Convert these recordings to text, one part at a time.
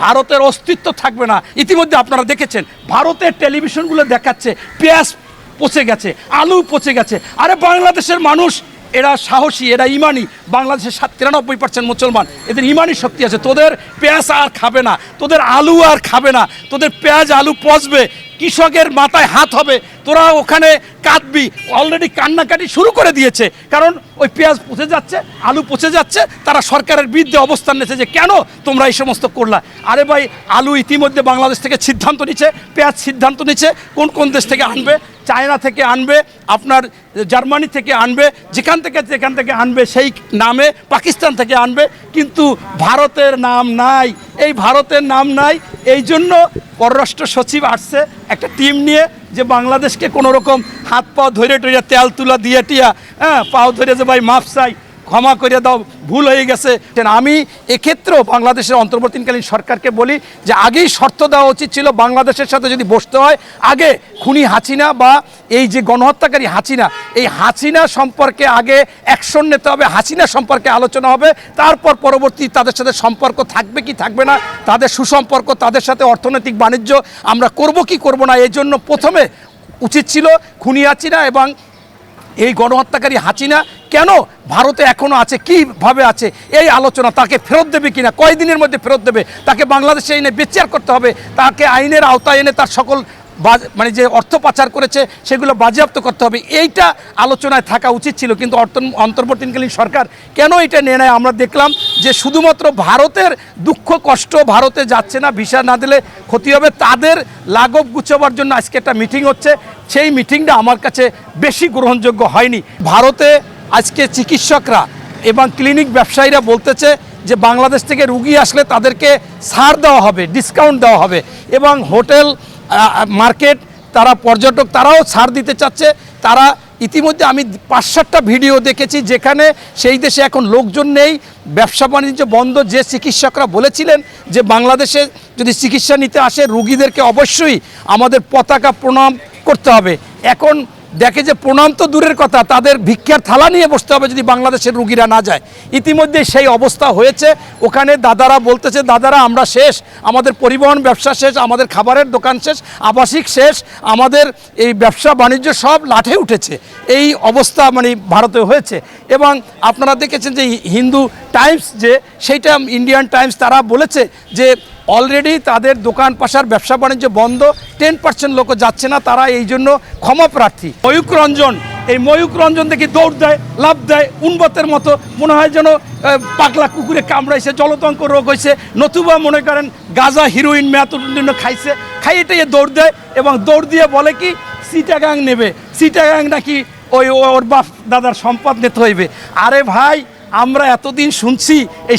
ভারতের অস্তিত্ব থাকবে না। ইতিমধ্যে আপনারা দেখেছেন, ভারতের টেলিভিশনগুলো দেখাচ্ছে, পেঁয়াজ পচে গেছে, আলু পচে গেছে। আরে বাংলাদেশের মানুষ, এরা সাহসী, এরা ইমানি। বাংলাদেশের সাত তিরানব্বই পার্সেন্ট মুসলমান। এদের ইমানি শক্তি আছে। তোদের পেঁয়াজ আর খাবে না, তোদের আলু আর খাবে না, তোদের পেঁয়াজ, আলু পচবে কৃষকের মাথায় হাত হবে, তোরা ওখানে কাঁদবি। অলরেডি কান্নাকাটি শুরু করে দিয়েছে। কারণ ওই পেঁয়াজ পচে যাচ্ছে, আলু পচে যাচ্ছে, তারা সরকারের বিরুদ্ধে অবস্থান নিয়েছে যে কেন তোমরা এই সমস্ত করলা? আরে ভাই, আলু ইতিমধ্যে বাংলাদেশ থেকে সিদ্ধান্ত নিচ্ছে, পেঁয়াজ সিদ্ধান্ত নিচ্ছে, কোন কোন দেশ থেকে আনবে? চায়না থেকে আনবে, আপনার জার্মানি থেকে আনবে, যেখান থেকে যেখান থেকে আনবে, সেই নামে পাকিস্তান থেকে আনবে। কিন্তু ভারতের নাম নাই। এই ভারতের নাম নাই। এই জন্য পররাষ্ট্র সচিব আসছে একটা টিম নিয়ে যে বাংলাদেশকে কোনো রকম হাত পাও ধরে টরে তেল তুলা দিয়ে টিয়া হ্যাঁ পাও ধরে যে ভাই মাফ চাই। ক্ষমা করে দাও, ভুল হয়ে গেছে। আমি এক্ষেত্রেও বাংলাদেশের অন্তর্বর্তীকালীন সরকারকে বলি যে, আগেই শর্ত দেওয়া উচিত ছিল বাংলাদেশের সাথে যদি বসতে হয়, আগে খুনি হাসিনা বা এই যে গণহত্যাকারী হাসিনা এই হাসিনা সম্পর্কে আগে অ্যাকশন নিতে হবে হাসিনা সম্পর্কে আলোচনা হবে, তারপর পরবর্তী তাদের সাথে সম্পর্ক থাকবে কি থাকবে না, তাদের সুসম্পর্ক, তাদের সাথে অর্থনৈতিক বাণিজ্য আমরা করব কি করব না, এই জন্য প্রথমে উচিত ছিল খুনি হাসিনা এবং এই গণহত্যাকারী হাসিনা কেন ভারতে এখনও আছে? কীভাবে আছে? এই আলোচনা তাকে ফেরত দেবে কিনা? কয়দিনের মধ্যে ফেরত দেবে? তাকে বাংলাদেশে এনে বিচার করতে হবে। তাকে আইনের আওতায় এনে তার সকল মানে যে অর্থ পাচার করেছে, সেগুলো বাজেয়াপ্ত করতে হবে। এইটা আলোচনায় থাকা উচিত ছিল, কিন্তু অর্থ- অন্তর্বর্তীকালীন সরকার কেন এটা নিয়ে নেয় আমরা দেখলাম যে শুধুমাত্র ভারতের দুঃখ, কষ্ট ভারতে যাচ্ছে না, ভিসা না দিলে ক্ষতি হবে। তাদের লাঘব গুছাবার জন্য আজকে একটা মিটিং হচ্ছে। সেই মিটিংটা আমার কাছে বেশি গ্রহণযোগ্য হয়নি। ভারতে আজকে চিকিৎসকরা এবং ক্লিনিক ব্যবসায়ীরা বলতেছে যে বাংলাদেশ থেকে রুগী আসলে তাদেরকে ছাড় দেওয়া হবে ডিসকাউন্ট দেওয়া হবে এবং হোটেল মার্কেট, তারা পর্যটক তারাও ছাড় দিতে চাচ্ছে। তারা ইতিমধ্যে আমি পাঁচ সাতটা ভিডিও দেখেছি যেখানে সেই দেশে এখন লোকজন নেই, ব্যবসা বাণিজ্য বন্ধ। যে চিকিৎসকরা বলেছিলেন যে বাংলাদেশে যদি চিকিৎসা নিতে আসে, রুগীদেরকে অবশ্যই আমাদের পতাকা প্রণাম করতে হবে। এখন দেখে যে প্রণাম তো দূরের কথা, তাদের ভিক্ষার থালা নিয়ে বসতে হবে যদি বাংলাদেশের রুগীরা না যায়। ইতিমধ্যে সেই অবস্থা হয়েছে। ওখানে দাদারা বলতেছে, দাদারা, আমরা শেষ। আমাদের পরিবহন ব্যবসা শেষ, আমাদের খাবারের দোকান শেষ, আবাসিক শেষ, আমাদের এই ব্যবসা বাণিজ্য সব লাঠে উঠেছে। এই অবস্থা মানে ভারতে হয়েছে। এবং আপনারা দেখেছেন যে হিন্দু টাইমস যে, সেইটা ইন্ডিয়ান টাইমস তারা বলেছে যে অলরেডি তাদের দোকান পাশার ব্যবসা বাণিজ্য বন্ধ টেন পার্সেন্ট লোক যাচ্ছে না, তারা এই জন্য ক্ষমা প্রার্থী। ময়ূক রঞ্জন, এই ময়ূক রঞ্জন দেখি দৌড় দেয় লাভ দেয় উন্মতের মতো, মনে হয় যেন পাগলা কুকুরে কামড়াইছে, জলতঙ্ক রোগ হয়েছে নতুবা মনে করেন গাজা হিরোইন মেয়াতুন্য খাইছে, খাইয়ে টাইয়ে দৌড় দেয় এবং দৌড় দিয়ে বলে কি সিটাগাং নেবে। সিটাগাং নাকি ওই ওর বাপ দাদার সম্পদ নিতে হইবে। আরে ভাই, আমরা এতদিন শুনছি, এই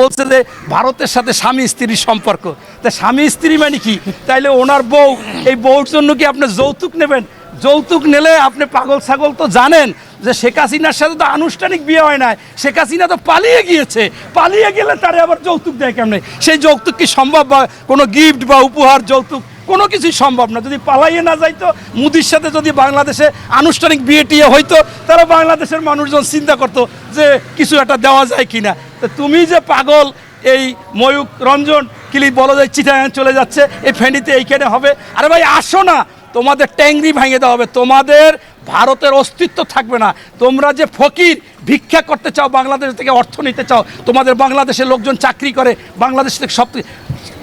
বলছে যে ভারতের সাথে স্বামী স্ত্রীর সম্পর্ক। তা স্বামী স্ত্রী মানে কি? তাইলে ওনার বউ, এই বউর জন্য কি আপনি যৌতুক নেবেন? যৌতুক নিলে আপনি পাগল ছাগল তো জানেন যে শেখ হাসিনার সাথে তো আনুষ্ঠানিক বিয়ে হয় না শেখ হাসিনা তো পালিয়ে গিয়েছে। পালিয়ে গেলে তারে আবার যৌতুক দেয় কেমনে? সেই যৌতুক কি সম্ভব বা কোনো গিফট বা উপহার, যৌতুক কোনো কিছুই সম্ভব না। যদি পালাইয়ে না যাইতো, মুদির সাথে যদি বাংলাদেশে আনুষ্ঠানিক বিয়ে টিয়ে হইতো, তারা বাংলাদেশের মানুষজন চিন্তা করতো যে কিছু একটা দেওয়া যায় কি না তো তুমি যে পাগল, এই ময়ূক রঞ্জন কিলি বলো যে চিটাগাং চলে যাচ্ছে, এই ফেনীতে এইখানে হবে। আরে ভাই, আসো না। তোমাদের ট্যাংরি ভেঙে দেওয়া হবে। তোমাদের ভারতের অস্তিত্ব থাকবে না। তোমরা যে ফকির, ভিক্ষা করতে চাও, বাংলাদেশ থেকে অর্থ নিতে চাও, তোমাদের বাংলাদেশের লোকজন চাকরি করে, বাংলাদেশ থেকে সব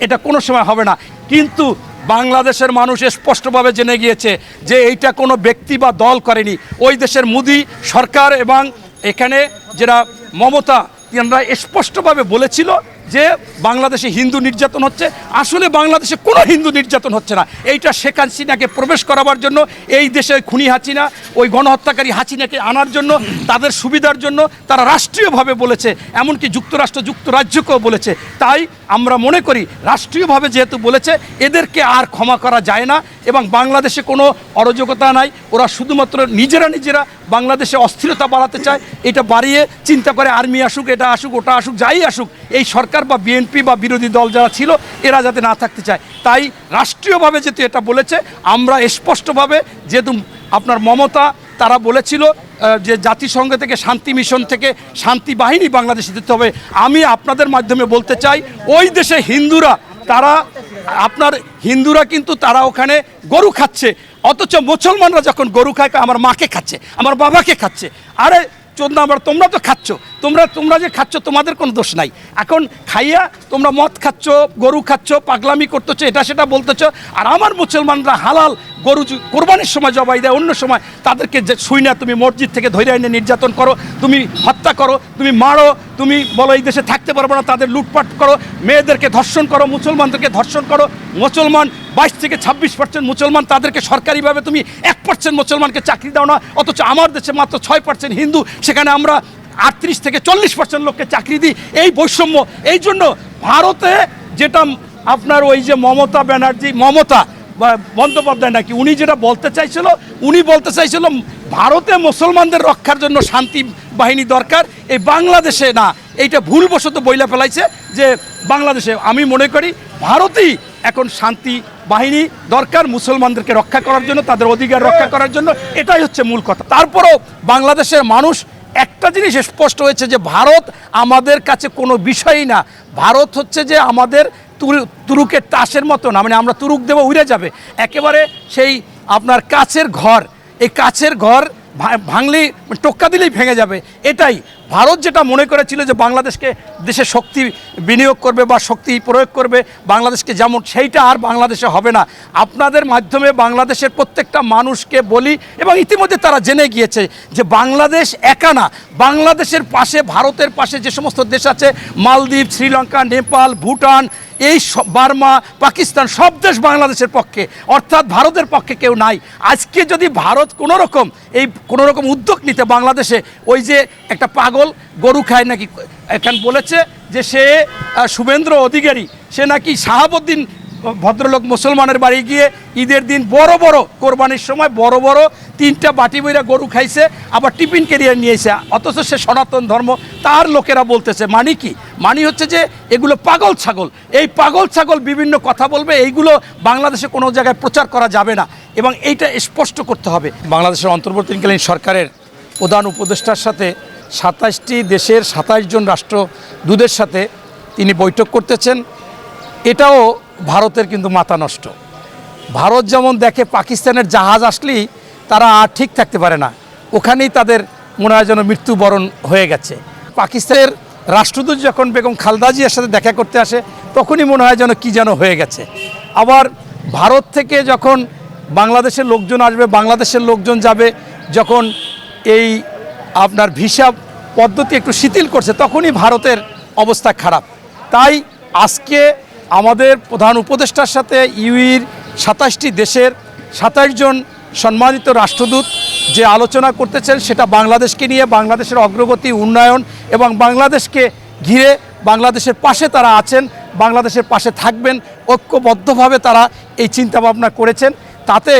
এটা কোনো সময় হবে না। কিন্তু বাংলাদেশের মানুষ স্পষ্টভাবে জেনে গিয়েছে যে এইটা কোনো ব্যক্তি বা দল করেনি। ওই দেশের মোদি সরকার এবং এখানে যেটা মমতা তিনারা স্পষ্টভাবে বলেছিল যে বাংলাদেশে হিন্দু নির্যাতন হচ্ছে, আসলে বাংলাদেশে কোনো হিন্দু নির্যাতন হচ্ছে না। এইটা শেখ হাসিনাকে প্রবেশ করাবার জন্য, এই দেশে খুনি হাসিনা ওই গণহত্যাকারী হাসিনাকে আনার জন্য, তাদের সুবিধার জন্য তারা রাষ্ট্রীয়ভাবে বলেছে, এমনকি যুক্তরাষ্ট্র যুক্তরাজ্যকেও বলেছে। তাই আমরা মনে করি রাষ্ট্রীয়ভাবে যেহেতু বলেছে, এদেরকে আর ক্ষমা করা যায় না এবং বাংলাদেশে কোনো অরাজকতা নাই। ওরা শুধুমাত্র নিজেরা নিজেরা বাংলাদেশে অস্থিরতা বাড়াতে চায়। এটা বাড়িয়ে চিন্তা করে আর্মি আসুক, এটা আসুক, ওটা আসুক, যাই আসুক, এই সরকার বা বিএনপি বা বিরোধী দল যারা ছিল, এরা যাতে না থাকতে চায়। তাই রাষ্ট্রীয়ভাবে যেহেতু এটা বলেছে, আমরা স্পষ্টভাবে যেহেতু আপনার মমতা, তারা বলেছিল যে জাতিসংঘ থেকে শান্তি মিশন থেকে শান্তি বাহিনী বাংলাদেশে দিতে হবে, আমি আপনাদের মাধ্যমে বলতে চাই, ওই দেশে হিন্দুরা, তারা, আপনার হিন্দুরা কিন্তু তারা ওখানে গরু খাচ্ছে, অথচ মুসলমানরা যখন গরু খায়, আমার মাকে খাচ্ছে, আমার বাবাকে খাচ্ছে। আরে চোদ্দ নম্বর, তোমরা তো খাচ্ছ। তোমরা তোমরা যে খাচ্ছ, তোমাদের কোনো দোষ নাই। এখন খাইয়া তোমরা মদ খাচ্ছ, গরু খাচ্ছ, পাগলামি করতেছো, এটা সেটা বলতেছ, আর আমার মুসলমানরা হালাল গরু কোরবানির সময় জবাই দেয়, অন্য সময় তাদেরকে যে শুই না, তুমি মসজিদ থেকে ধরে এনে নির্যাতন করো, তুমি হত্যা করো, তুমি মারো, তুমি বলো এই দেশে থাকতে পারব না, তাদের লুটপাট করো, মেয়েদেরকে ধর্ষণ করো, মুসলমানদেরকে ধর্ষণ করো, মুসলমান বাইশ থেকে ছাব্বিশ পার্সেন্ট মুসলমান, তাদেরকে সরকারিভাবে তুমি এক পার্সেন্ট মুসলমানকে চাকরি দাও না, অথচ আমার দেশে মাত্র ছয় পার্সেন্ট হিন্দু, সেখানে আমরা আটত্রিশ থেকে চল্লিশ পার্সেন্ট লোককে চাকরি দিই। এই বৈষম্য, এই জন্য ভারতে যেটা আপনার ওই যে মমতা ব্যানার্জি, মমতা বন্দ্যোপাধ্যায় নাকি, উনি যেটা বলতে চাইছিল, উনি বলতে চাইছিল, ভারতে মুসলমানদের রক্ষার জন্য শান্তি বাহিনী দরকার, এই বাংলাদেশে না, এইটা ভুলবশত বইলা ফেলাইছে যে বাংলাদেশে, আমি মনে করি ভারতেই এখন শান্তি বাহিনী দরকার মুসলমানদেরকে রক্ষা করার জন্য, তাদের অধিকার রক্ষা করার জন্য, এটাই হচ্ছে মূল কথা। তারপরও বাংলাদেশের মানুষ, একটা জিনিস স্পষ্ট হয়েছে যে ভারত আমাদের কাছে কোনো বিষয়ই না। ভারত হচ্ছে যে আমাদের তুরু- তুরুকের তাসের মতো না মানে আমরা তুরুক দেবো, উড়ে যাবে। একেবারে সেই আপনার কাছের ঘর, এই কাছের ঘর ভাঙলেই টোক্কা দিলেই ভেঙে যাবে। এটাই ভারত যেটা মনে করেছিল যে বাংলাদেশকে দেশে শক্তি বিনিয়োগ করবে বা শক্তি প্রয়োগ করবে, বাংলাদেশকে যেমন সেইটা আর বাংলাদেশে হবে না। আপনাদের মাধ্যমে বাংলাদেশের প্রত্যেকটা মানুষকে বলি এবং ইতিমধ্যে তারা জেনে গিয়েছে যে বাংলাদেশ একা না, বাংলাদেশের পাশে, ভারতের পাশে যে সমস্ত দেশ আছে, মালদ্বীপ, শ্রীলঙ্কা, নেপাল, ভুটান, এই বার্মা, পাকিস্তান, সব দেশ বাংলাদেশের পক্ষে, অর্থাৎ ভারতের পক্ষে কেউ নাই। আজকে যদি ভারত কোনো রকম এই কোনো রকম উদ্যোগ নিতে বাংলাদেশে, ওই যে একটা পাগল গরু খায় নাকি? এখান বলেছে যে সে শুভেন্দ্র অধিকারী, সে নাকি শাহাবুদ্দিন, ভদ্রলোক মুসলমানের বাড়ি গিয়ে ঈদের দিন বড় বড় কোরবানির সময় বড় বড় তিনটা বাটি বইরা গরু খাইছে, আবার টিফিন কেরিয়ার নিয়েছে অথচ সে সনাতন ধর্ম, তার লোকেরা বলতেছে। মানি কি? মানি হচ্ছে যে এগুলো পাগল ছাগল। এই পাগল ছাগল বিভিন্ন কথা বলবে, এইগুলো বাংলাদেশে কোনো জায়গায় প্রচার করা যাবে না এবং এইটা স্পষ্ট করতে হবে। বাংলাদেশের অন্তর্বর্তীকালীন সরকারের প্রধান উপদেষ্টার সাথে সাতাশটি দেশের সাতাশ জন রাষ্ট্রদূতের সাথে তিনি বৈঠক করতেছেন। এটাও ভারতের কিন্তু মাথা নষ্ট। ভারত যেমন দেখে পাকিস্তানের জাহাজ আসলেই তারা আর ঠিক থাকতে পারে না। ওখানেই তাদের মনে হয় যেন মৃত্যুবরণ হয়ে গেছে। পাকিস্তানের রাষ্ট্রদূত যখন বেগম খালদা জিয়ার সাথে দেখা করতে আসে, তখনই মনে হয় যেন কি যেন হয়ে গেছে। আবার ভারত থেকে যখন বাংলাদেশের লোকজন আসবে, বাংলাদেশের লোকজন যাবে, যখন এই আপনার ভিসা পদ্ধতি একটু শিথিল করছে, তখনই ভারতের অবস্থা খারাপ। তাই আজকে আমাদের প্রধান উপদেষ্টার সাথে ইউইর সাতাশটি দেশের সাতাশ জন সম্মানিত রাষ্ট্রদূত যে আলোচনা করতেছেন, সেটা বাংলাদেশকে নিয়ে, বাংলাদেশের অগ্রগতি, উন্নয়ন এবং বাংলাদেশকে ঘিরে বাংলাদেশের পাশে তারা আছেন, বাংলাদেশের পাশে থাকবেন, ঐক্যবদ্ধভাবে তারা এই চিন্তাভাবনা করেছেন। তাতে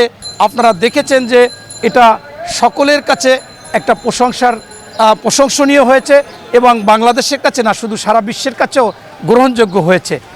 আপনারা দেখেছেন যে এটা সকলের কাছে একটা প্রশংসার প্রশংসনীয় হয়েছে এবং বাংলাদেশের কাছে না শুধু সারা বিশ্বের কাছেও গ্রহণযোগ্য হয়েছে।